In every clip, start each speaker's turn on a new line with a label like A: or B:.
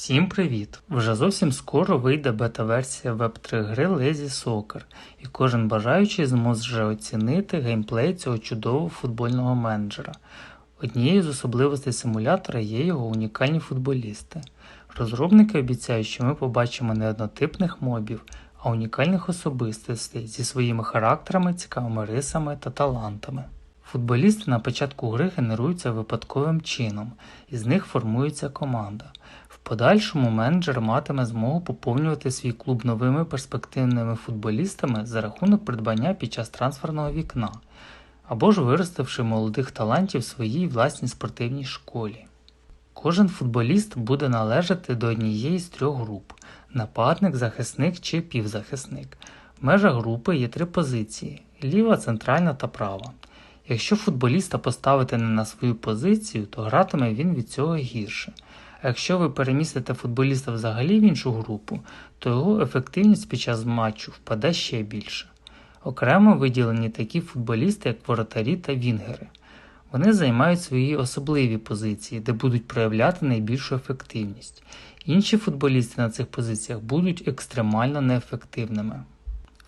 A: Всім привіт! Вже зовсім скоро вийде бета-версія Web3 гри Lazy Soccer, і кожен бажаючий зможе оцінити геймплей цього чудового футбольного менеджера. Однією з особливостей симулятора є його унікальні футболісти. Розробники обіцяють, що ми побачимо не однотипних мобів, а унікальних особистостей зі своїми характерами, цікавими рисами та талантами. Футболісти на початку гри генеруються випадковим чином, і з них формується команда. Подальшому менеджер матиме змогу поповнювати свій клуб новими перспективними футболістами за рахунок придбання під час трансферного вікна, або ж виростивши молодих талантів в своїй власній спортивній школі. Кожен футболіст буде належати до однієї з трьох груп нападник, захисник чи півзахисник. В межах групи є три позиції ліва, центральна та права. Якщо футболіста поставити не на свою позицію, то гратиме він від цього гірше. А якщо ви перемістите футболіста взагалі в іншу групу, то його ефективність під час матчу впаде ще більше. Окремо виділені такі футболісти, як воротарі та вінгери. Вони займають свої особливі позиції, де будуть проявляти найбільшу ефективність. Інші футболісти на цих позиціях будуть екстремально неефективними.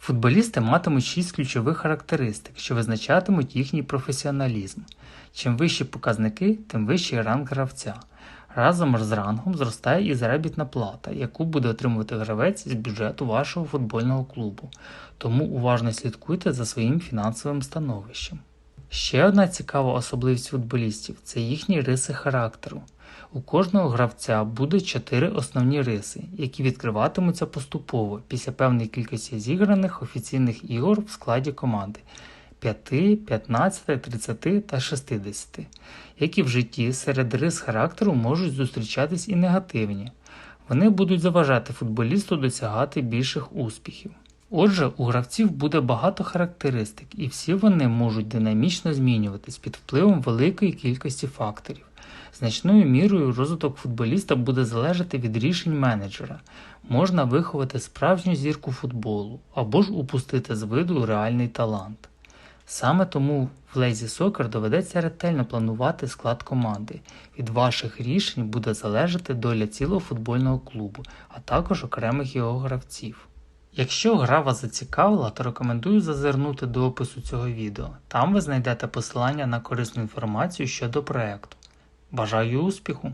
A: Футболісти матимуть 6 ключових характеристик, що визначатимуть їхній професіоналізм. Чим вищі показники, тим вищий ранг гравця. Разом з рангом зростає і заробітна плата, яку буде отримувати гравець з бюджету вашого футбольного клубу. Тому уважно слідкуйте за своїм фінансовим становищем. Ще одна цікава особливість футболістів це їхні риси характеру. У кожного гравця буде чотири основні риси, які відкриватимуться поступово після певної кількості зіграних офіційних ігор в складі команди 5, 15, 30 та 60, які в житті серед рис характеру можуть зустрічатись і негативні. Вони будуть заважати футболісту досягати більших успіхів. Отже, у гравців буде багато характеристик, і всі вони можуть динамічно змінюватись під впливом великої кількості факторів. Значною мірою розвиток футболіста буде залежати від рішень менеджера. Можна виховати справжню зірку футболу або ж упустити з виду реальний талант. Саме тому в Lazy Soccer доведеться ретельно планувати склад команди. Від ваших рішень буде залежати доля цілого футбольного клубу, а також окремих його гравців. Якщо гра вас зацікавила, то рекомендую зазирнути до опису цього відео. Там ви знайдете посилання на корисну інформацію щодо проекту. Бажаю успіху!